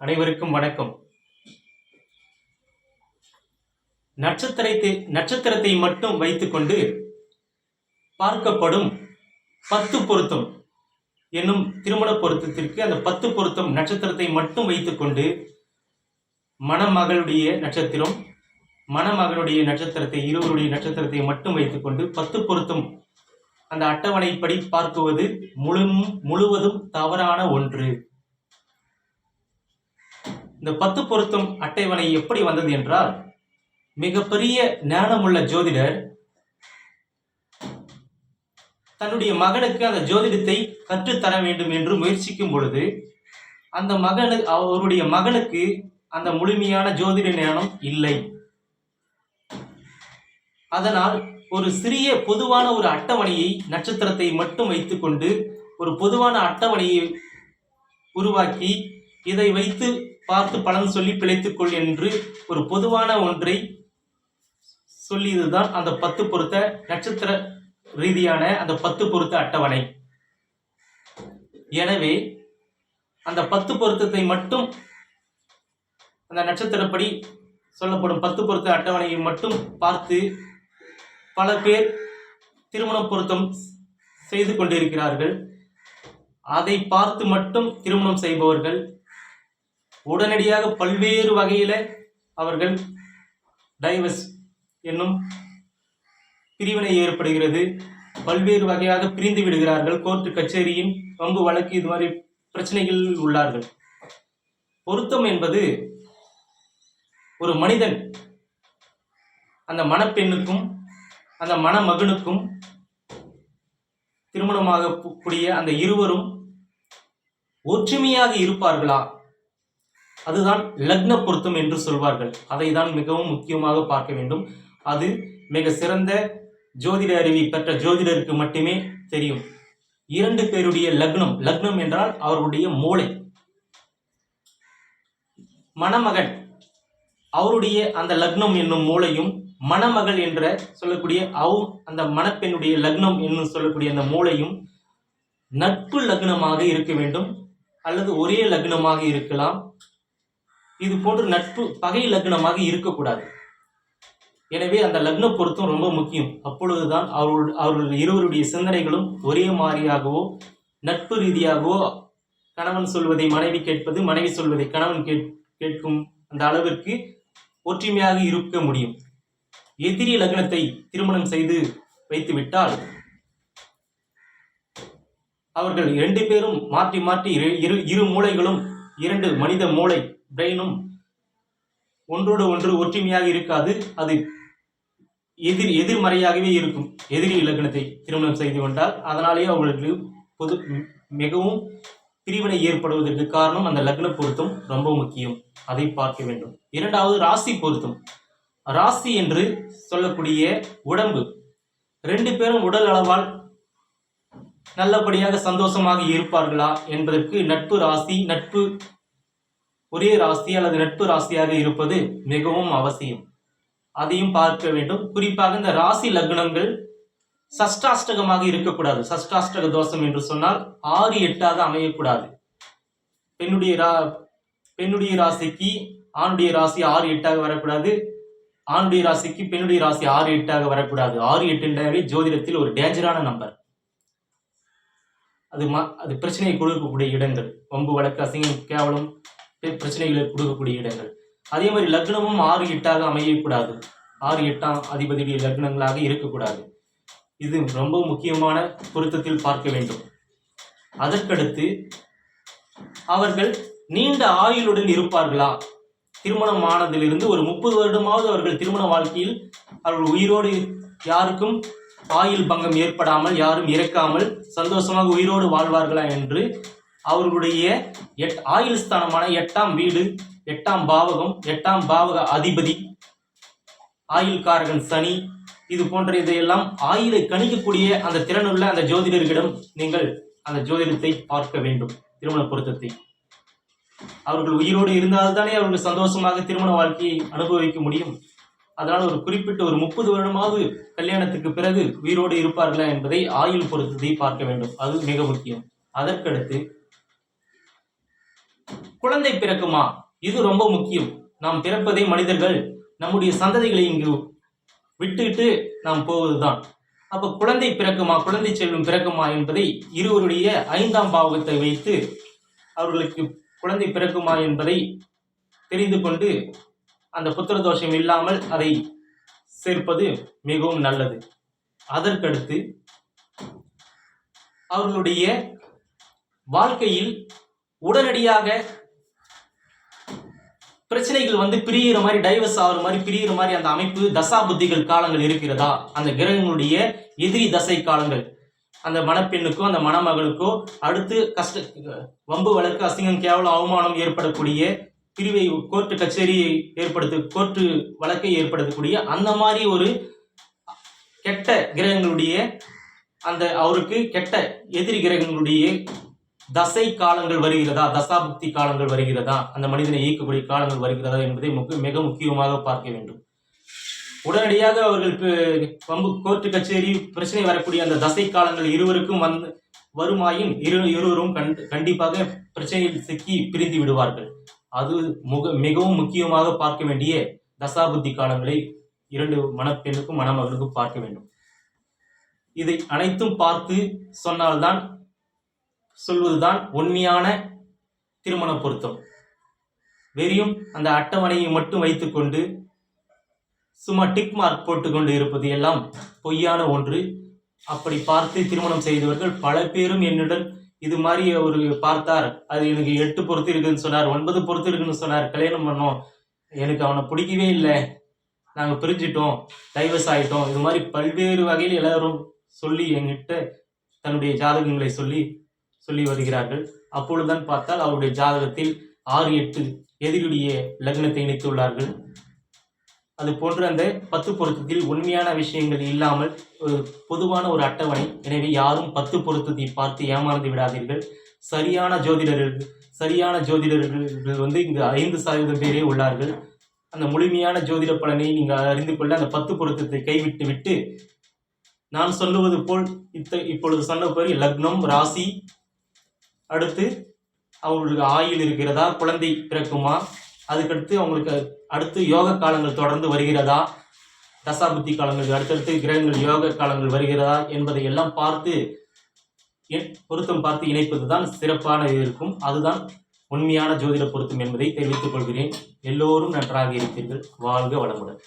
அனைவருக்கும் வணக்கம். நட்சத்திரத்தை நட்சத்திரத்தை மட்டும் வைத்துக்கொண்டு பார்க்கப்படும் பத்து பொருத்தம் என்னும் திருமண பொருத்தத்திற்கு அந்த பத்து பொருத்தம் நட்சத்திரத்தை மட்டும் வைத்துக்கொண்டு மணமகளுடைய நட்சத்திரம் மணமகனுடைய நட்சத்திரத்தை இருவருடைய நட்சத்திரத்தை மட்டும் வைத்துக்கொண்டு பத்து பொருத்தம் அந்த அட்டவணைப்படி பார்க்குவது முழு முழுவதும் தவறான ஒன்று. இந்த பத்து பொருத்தும் அட்டைவணை எப்படி வந்தது என்றால் மிகப்பெரிய ஞானமுள்ள ஜோதிடர் தன்னுடைய மகனுக்கு அந்த ஜோதிடத்தை கற்றுத்தர வேண்டும் என்று முயற்சிக்கும் பொழுது அந்த மகனு அவருடைய மகனுக்கு அந்த முழுமையான ஜோதிட ஞானம் இல்லை. அதனால் ஒரு சிறிய பொதுவான ஒரு அட்டவணையை நட்சத்திரத்தை மட்டும் வைத்துக்கொண்டு ஒரு பொதுவான அட்டவணையை உருவாக்கி இதை வைத்து பார்த்து பலன் சொல்லி பிழைத்துக்கொள் என்று ஒரு பொதுவான ஒன்றை சொல்லியதுதான் அந்த பத்து பொருத்த நட்சத்திர ரீதியான அந்த பத்து பொருத்த அட்டவணை. எனவே அந்த பத்து பொருத்தத்தை மட்டும் அந்த நட்சத்திரப்படி சொல்லப்படும் பத்து பொருத்த அட்டவணையை மட்டும் பார்த்து பல பேர் திருமண பொருத்தம் செய்து கொண்டிருக்கிறார்கள். அதை பார்த்து மட்டும் திருமணம் செய்பவர்கள் உடனடியாக பல்வேறு வகையில் அவர்கள் டைவர்ஸ் என்னும் பிரிவினை ஏற்படுகிறது. பல்வேறு வகையாக பிரிந்து விடுகிறார்கள். கோர்ட்டு கச்சேரியின் பங்கு வழக்கு இது மாதிரி பிரச்சனைகளில் உள்ளார்கள். பொருத்தம் என்பது ஒரு மனிதன் அந்த மணப்பெண்ணுக்கும் அந்த மணமகனுக்கும் திருமணமாக கூடிய அந்த இருவரும் ஒற்றுமையாக இருப்பார்களா? அதுதான் லக்ன பொருத்தம் என்று சொல்வார்கள். அதை தான் மிகவும் முக்கியமாக பார்க்க வேண்டும். அது மிக சிறந்த ஜோதிட அறிவி பெற்ற ஜோதிடருக்கு மட்டுமே தெரியும். இரண்டு பேருடைய லக்னம் லக்னம் என்றால் அவருடைய மூளை. மணமகன் அவருடைய அந்த லக்னம் என்னும் மூளையும் மணமகள் என்ற சொல்லக்கூடிய அவ் அந்த மணப்பெண்ணுடைய லக்னம் என்னும் சொல்லக்கூடிய அந்த மூளையும் நட்பு லக்னமாக இருக்க வேண்டும். அல்லது ஒரே லக்னமாக இருக்கலாம். இது போன்று நட்பு பகை லக்னமாக இருக்கக்கூடாது. எனவே அந்த லக்ன பொருத்தம் ரொம்ப முக்கியம். அப்பொழுதுதான் அவர்கள் அவர்கள் இருவருடைய சிந்தனைகளும் ஒரே மாதிரியாகவோ நட்பு ரீதியாகவோ கணவன் சொல்வதை மனைவி கேட்பது மனைவி சொல்வதை கணவன் கேட் கேட்கும் அந்த அளவிற்கு ஒற்றுமையாக இருக்க முடியும். எதிரி லக்னத்தை திருமணம் செய்து வைத்துவிட்டால் அவர்கள் இரண்டு பேரும் மாற்றி மாற்றி இரு இரு இரு மூளைகளும் இரண்டு மனித மூளை பிரெயினும் ஒன்றோடு ஒன்று ஒற்றுமையாக இருக்காது. அது எதிர் எதிர்மறையாகவே இருக்கும். எதிரி இலக்கணத்தை திருமணம் செய்து கொண்டால் அதனாலேயே அவர்களுக்கு பொது மிகவும் பிரிவினை ஏற்படுவதற்கு காரணம் அந்த லக்ன பொருத்தம் ரொம்ப முக்கியம். அதை பார்க்க வேண்டும். இரண்டாவது ராசி பொருத்தம். ராசி என்று சொல்லக்கூடிய உடம்பு ரெண்டு பேரும் உடல் அளவால் நல்லபடியாக சந்தோஷமாக இருப்பார்களா என்பதற்கு நட்பு ராசி நட்பு ஒரே ராசி அல்லது நட்பு ராசியாக இருப்பது மிகவும் அவசியம். அதையும் பார்க்க வேண்டும். குறிப்பாக இந்த ராசி லக்னங்கள் சஷ்டாஷ்டகமாக இருக்கக்கூடாது. சஷ்டாஷ்டக தோஷம் என்று சொன்னால் ஆறு எட்டாக அமையக்கூடாது. பெண்ணுடைய ரா பெண்ணுடைய ராசிக்கு ஆணுடைய ராசி ஆறு எட்டாக வரக்கூடாது. ஆணுடைய ராசிக்கு பெண்ணுடைய ராசி ஆறு எட்டாக வரக்கூடாது. ஆறு எட்டுன்றாவே ஜோதிடத்தில் ஒரு டேஞ்சரான நம்பர். அது ம அது பிரச்சனையை கொடுக்கக்கூடிய இடங்கள். வம்பு வழக்கு அசிங்கம் கேவலம் பிரச்சனைகளை கொடுக்கக்கூடிய இடங்கள். அதே மாதிரி லக்னமும் ஆறு எட்டாக அமையக்கூடாது. ஆறு எட்டாம் அதிபதியுடைய லக்னங்களாக இருக்கக்கூடாது. இது ரொம்ப முக்கியமான பொருத்தத்தில் பார்க்க வேண்டும். அதற்கடுத்து அவர்கள் நீண்ட ஆயுளுடன் இருப்பார்களா? திருமணம் ஆனதிலிருந்து ஒரு முப்பது வருடமாவது அவர்கள் திருமண வாழ்க்கையில் அவர்கள் உயிரோடு யாருக்கும் ஆயுள் பங்கம் ஏற்படாமல் யாரும் இறக்காமல் சந்தோஷமாக உயிரோடு வாழ்வார்களா என்று அவர்களுடைய எட் ஆயுள் ஸ்தானமான எட்டாம் வீடு எட்டாம் பாவகம் எட்டாம் பாவக அதிபதி ஆயுள்காரகன் சனி இது போன்ற இதையெல்லாம் ஆயுளை கணிக்கக்கூடிய அந்த திறனுள்ள அந்த ஜோதிடர்களிடம் நீங்கள் அந்த ஜோதிடத்தை பார்க்க வேண்டும் திருமண பொருத்தத்தை. அவர்கள் உயிரோடு இருந்தால்தானே அவர்கள் சந்தோஷமாக திருமண வாழ்க்கையை அனுபவிக்க முடியும். அதனால் ஒரு குறிப்பிட்ட ஒரு முப்பது வருடமாவது கல்யாணத்துக்கு பிறகு உயிரோடு இருப்பார்களா என்பதை ஆயுள் பொருத்தத்தை பார்க்க வேண்டும். அது மிக முக்கியம். அதற்கடுத்து குழந்தை பிறக்குமா? இது ரொம்ப முக்கியம். நாம் பிறப்பதே மனிதர்கள் நம்முடைய சந்ததிகளை இங்கு விட்டுட்டு நாம் போவதுதான். அப்ப குழந்தை பிறக்குமா? குழந்தை செல்வம் பிறக்குமா என்பதை இருவருடைய ஐந்தாம் பாவகத்தை வைத்து அவர்களுக்கு குழந்தை பிறக்குமா என்பதை தெரிந்து கொண்டு அந்த புத்திர தோஷம் இல்லாமல் அதை சேர்ப்பது மிகவும் நல்லது. அதற்கடுத்து அவர்களுடைய வாழ்க்கையில் உடனடியாக பிரச்சனைகள் வந்து பிரியிற மாதிரி டைவர்ஸ் ஆகிற மாதிரி பிரியிற மாதிரி அந்த அமைப்பு தசா புத்திகள் காலங்கள் இருக்கிறதா? அந்த கிரகங்களுடைய எதிரி தசை காலங்கள். அந்த மணப்பெண்ணுக்கோ அந்த மணமகளுக்கோ அடுத்து கஷ்ட வம்பு வழக்கு அசிங்கம் கேவலம் அவமானம் ஏற்படக்கூடிய பிரிவை கோர்ட்டு கச்சேரியை ஏற்படுத்த கோர்ட்டு வழக்கை ஏற்படுத்தக்கூடிய அந்த மாதிரி ஒரு கெட்ட கிரகங்களுடைய அந்த அவருக்கு கெட்ட எதிரி கிரகங்களுடைய தசை காலங்கள் வருகிறதா? தசாபுக்தி காலங்கள் வருகிறதா? அந்த மனிதனை இயக்கக்கூடிய காலங்கள் வருகிறதா என்பதை முக்க- மிக முக்கியமாக பார்க்க வேண்டும். உடனடியாக அவர்களுக்கு பம்பு கோர்ட்டு கச்சேரி பிரச்சனை வரக்கூடிய அந்த தசை காலங்கள் இருவருக்கும் வந்து வருமாயின் இரு இருவரும் கண் கண்டிப்பாக பிரச்சனையில் சிக்கி பிரிந்து விடுவார்கள். அது முக மிகவும் முக்கியமாக பார்க்க வேண்டிய தசாபுத்தி காலங்களை இரண்டு மணப்பெண்ணுக்கும் மணமகனுக்கும் பார்க்க வேண்டும். இதை அனைத்தும் பார்த்து சொன்னால்தான் சொல்வதுதான் உண்மையான திருமண பொருத்தம். வெறியும் அந்த அட்டவணையை மட்டும் வைத்துக்கொண்டு சும்மா டிக் மார்க் போட்டுக்கொண்டு இருப்பது எல்லாம் பொய்யான ஒன்று. அப்படி பார்த்து திருமணம் செய்தவர்கள் பல பேரும் என்னுடன் இது மாதிரி ஒரு பார்த்தார். அது எனக்கு எட்டு பொறுத்து இருக்குன்னு சொன்னார் ஒன்பது பொறுத்து இருக்குன்னு சொன்னார். கல்யாணம் பண்ணோம். எனக்கு அவனை பிடிக்கவே இல்லை. நாங்கள் பிரிஞ்சிட்டோம். டைவர்ஸ் ஆகிட்டோம் இது மாதிரி பல்வேறு வகையில் எல்லாரும் சொல்லி என்கிட்ட தன்னுடைய ஜாதகங்களை சொல்லி சொல்லி வருகிறார்கள். அப்பொழுதுதான் பார்த்தால் அவருடைய ஜாதகத்தில் ஆறு எட்டு எதிரியுடைய லக்னத்தை இணைத்துள்ளார்கள். அது போன்ற அந்த பத்து பொருத்தத்தில் உண்மையான விஷயங்கள் இல்லாமல் ஒரு பொதுவான ஒரு அட்டவணை. எனவே யாரும் பத்து பொருத்தத்தை பார்த்து ஏமாந்து விடாதீர்கள். சரியான ஜோதிடர்கள் சரியான ஜோதிடர்கள் வந்து இங்கு ஐந்து சதவீதம் பேரே உள்ளார்கள். அந்த முழுமையான ஜோதிட பலனை நீங்கள் அறிந்து கொள்ள அந்த பத்து பொருத்தத்தை கைவிட்டு விட்டு நான் சொல்லுவது போல் இத்த இப்பொழுது சொன்னபடி லக்னம் ராசி அடுத்து அவங்களுக்கு ஆயுள் இருக்கிறதா? குழந்தை பிறக்குமா? அதுக்கடுத்து அவங்களுக்கு அடுத்து யோக காலங்கள் தொடர்ந்து வருகிறதா? தசாபுத்தி காலங்கள் அடுத்தடுத்து கிரகங்கள் யோக காலங்கள் வருகிறதா? என்பதை எல்லாம் பார்த்து பொருத்தம் பார்த்து இணைப்பது தான் சிறப்பான இருக்கும். அதுதான் உண்மையான ஜோதிட பொருத்தம் என்பதை தெரிவித்துக் கொள்கிறேன். எல்லோரும் நன்றாக இருப்பீர்கள். வாழ்க வளமுடன்.